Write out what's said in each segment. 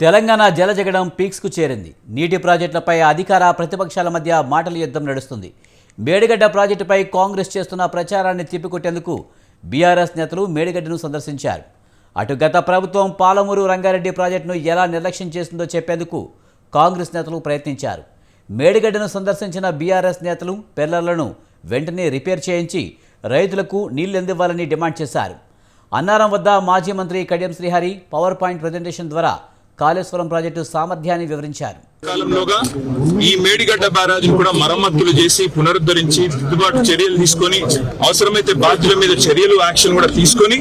తెలంగాణ జలజగడం పీక్స్కు చేరింది. నీటి ప్రాజెక్టులపై అధికార ప్రతిపక్షాల మధ్య మాటల యుద్ధం నడుస్తుంది. మేడిగడ్డ ప్రాజెక్టుపై కాంగ్రెస్ చేస్తున్న ప్రచారాన్ని తిప్పికొట్టేందుకు బీఆర్ఎస్ నేతలు మేడిగడ్డను సందర్శించారు. అటు గత ప్రభుత్వం పాలమూరు రంగారెడ్డి ప్రాజెక్టును ఎలా నిర్లక్ష్యం చేస్తుందో చెప్పేందుకు కాంగ్రెస్ నేతలు ప్రయత్నించారు. మేడిగడ్డను సందర్శించిన బీఆర్ఎస్ నేతలు పిల్లలను వెంటనే రిపేర్ చేయించి రైతులకు నీళ్ళందివ్వాలని డిమాండ్ చేశారు. అన్నారం వద్ద మాజీ మంత్రి Kadiyam Srihari power point presentation ద్వారా కాళేశ్వరం ప్రాజెక్టు సామర్థ్యాన్ని వివరించారు. కాలంలోగా ఈ మేడిగడ్డ బ్యారాజును కూడా మరమ్మతులు చేసి పునరుద్ధరించి దిద్దుబాటు చర్యలు తీసుకొని అవసరమైతే బాధ్యుల మీద చర్యలు యాక్షన్ కూడా తీసుకొని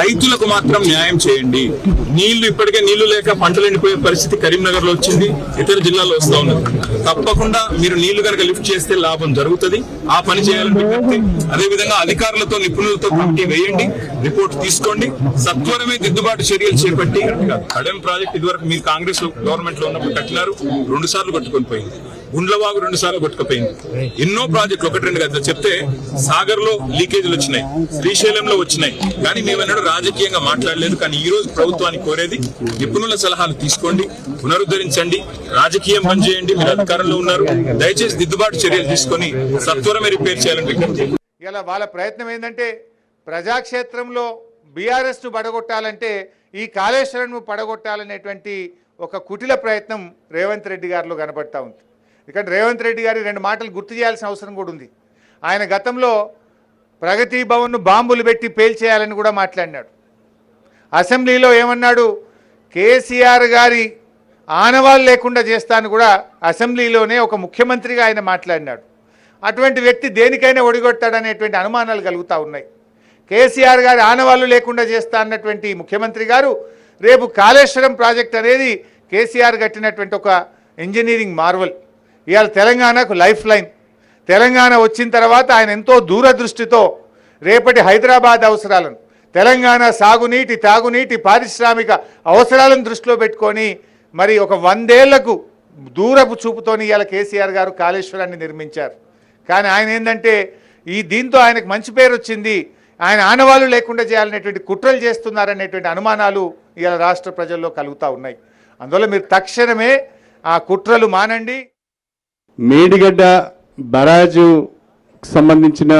రైతులకు మాత్రం న్యాయం చేయండి. నీళ్ళు ఇప్పటికే నీళ్ళు లేక పంటలు ఎండిపోయే పరిస్థితి కరీంనగర్లో వచ్చింది ఇతర జిల్లాల్లో వస్తూ ఉన్నది. తప్పకుండా మీరు నీళ్ళు కనుక లిఫ్ట్ చేస్తే లాభం జరుగుతుంది. ఆ పని చేయాలని విజ్ఞప్తి అదే విధంగా అధికారులతో నిపుణులతో కమిటీ వేయండి రిపోర్ట్ తీసుకోండి సత్వరమే దిద్దుబాటు చర్యలు చేపట్టి కడెం ప్రాజెక్ట్ ఇదివరకు మీరు కాంగ్రెస్ గవర్నమెంట్లో ఉన్నప్పుడు కట్టినారు. రెండు సార్లు కొట్టుకొని పోయింది. గుండ్లవాగు రెండు సార్లు కొట్టుకుపోయింది ఎన్నో ప్రాజెక్టులు ఒకటి రెండు కదా. చెప్తే సాగర్లో లీకేజీలు వచ్చినాయి శ్రీశైలంలో వచ్చినాయి. కానీ మేమన్నాడు రాజకీయంగా మాట్లాడలేదు. కానీ ఈ రోజు ప్రభుత్వానికి కోరేది నిపుణుల సలహాలు తీసుకోండి పునరుద్ధరించండి రాజకీయం పనిచేయండి మీరు అధికారంలో ఉన్నారు. దయచేసి దిద్దుబాటు చర్యలు తీసుకొని సత్వరమే రిపేర్ చేయాలని విజ్ఞప్తి. ఇలా వాళ్ళ ప్రయత్నం ఏంటంటే ప్రజాక్షేత్రంలో బీఆర్ఎస్ను పడగొట్టాలంటే ఈ కాళేశ్వరంను పడగొట్టాలనేటువంటి ఒక కుటిల ప్రయత్నం రేవంత్ రెడ్డి గారిలో కనబడతా ఉంది. ఇక్కడ రేవంత్ రెడ్డి గారి రెండు మాటలు గుర్తు చేయాల్సిన అవసరం కూడా ఉంది. ఆయన గతంలో ప్రగతి భవన్ను బాంబులు పెట్టి పేల్చేయాలని కూడా మాట్లాడినాడు. అసెంబ్లీలో ఏమన్నాడు? కేసీఆర్ గారి ఆనవాళ్ళు లేకుండా చేస్తాను కూడా అసెంబ్లీలోనే ఒక ముఖ్యమంత్రిగా ఆయన మాట్లాడినాడు. అటువంటి వ్యక్తి దేనికైనా ఒడిగొట్టాడనేటువంటి అనుమానాలు కలుగుతూ ఉన్నాయి. కేసీఆర్ గారి ఆనవాళ్ళు లేకుండా చేస్తా అన్నటువంటి ముఖ్యమంత్రి గారు రేపు కాళేశ్వరం ప్రాజెక్ట్ అనేది కేసీఆర్ కట్టినటువంటి ఒక ఇంజనీరింగ్ మార్వల్. ఇవాళ తెలంగాణకు లైఫ్ లైన్. తెలంగాణ వచ్చిన తర్వాత ఆయన ఎంతో దూరదృష్టితో రేపటి హైదరాబాద్ అవసరాలను తెలంగాణ సాగునీటి తాగునీటి పారిశ్రామిక అవసరాలను దృష్టిలో పెట్టుకొని మరి ఒక వందేళ్ళకు దూరపు చూపుతోని ఇవాళ కేసీఆర్ గారు కాళేశ్వరాన్ని నిర్మించారు. కానీ ఆయన ఏంటంటే ఈ దీంతో ఆయనకు మంచి పేరు వచ్చింది ఆయన ఆనవాళ్ళు లేకుండా చేయాలనేటువంటి కుట్రలు చేస్తున్నారనేటువంటి అనుమానాలు ఇవాళ రాష్ట్ర ప్రజల్లో కలుగుతూ ఉన్నాయి. అందువల్ల మీరు తక్షణమే ఆ కుట్రలు మానండి. మేడిగడ్డ బరాజు సంబంధించిన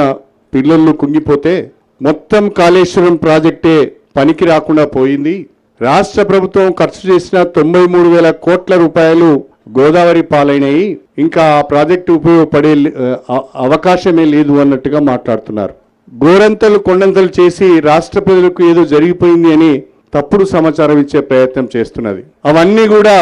పిల్లలు కుంగిపోతే మొత్తం కాళేశ్వరం ప్రాజెక్టే పనికి రాకుండా పోయింది. రాష్ట్ర ప్రభుత్వం ఖర్చు చేసిన తొంభై మూడు వేల కోట్ల రూపాయలు గోదావరి పాలైనవి ఇంకా ఆ ప్రాజెక్టు ఉపయోగపడే అవకాశమే లేదు అన్నట్టుగా మాట్లాడుతున్నారు. గోరంతలు కొండంతలు చేసి రాష్ట్ర ప్రజలకు ఏదో జరిగిపోయింది అని తప్పుడు సమాచారం ఇచ్చే ప్రయత్నం చేస్తున్నది. అవన్నీ కూడా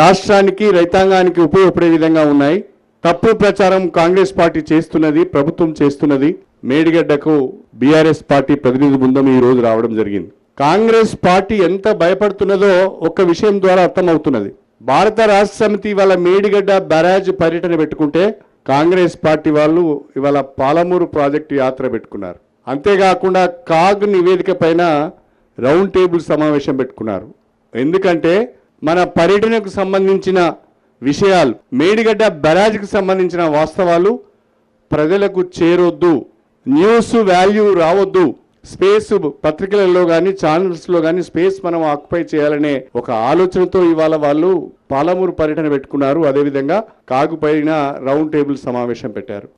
రాష్ట్రానికి రైతాంగానికి ఉపయోగపడే విధంగా ఉన్నాయి. తప్పుడు ప్రచారం కాంగ్రెస్ పార్టీ చేస్తున్నది ప్రభుత్వం చేస్తున్నది. మేడిగడ్డకు బీఆర్ఎస్ పార్టీ ప్రతినిధి బృందం ఈ రోజు రావడం జరిగింది. కాంగ్రెస్ పార్టీ ఎంత భయపడుతున్నదో ఒక విషయం ద్వారా అర్థమవుతున్నది. భారత రాష్ట్ర సమితి ఇవాళ మేడిగడ్డ బ్యారాజ్ పర్యటన పెట్టుకుంటే కాంగ్రెస్ పార్టీ వాళ్ళు ఇవాళ పాలమూరు ప్రాజెక్టు యాత్ర పెట్టుకున్నారు. అంతేకాకుండా కాగ్ నివేదిక పైన రౌండ్ టేబుల్ సమావేశం పెట్టుకున్నారు. ఎందుకంటే మన పర్యటనకు సంబంధించిన విషయాలు మేడిగడ్డ బరాజ్కి సంబంధించిన వాస్తవాలు ప్రజలకు చేరొద్దు. న్యూస్ వాల్యూ రావద్దు. స్పేస్ పత్రికలలో కానీ ఛానల్స్లో కానీ స్పేస్ మనం ఆక్యుపై చేయాలనే ఒక ఆలోచనతో ఇవాళ వాళ్ళు పాలమూరు పర్యటన పెట్టుకున్నారు. అదేవిధంగా కాగుపైన రౌండ్ టేబుల్ సమావేశం పెట్టారు.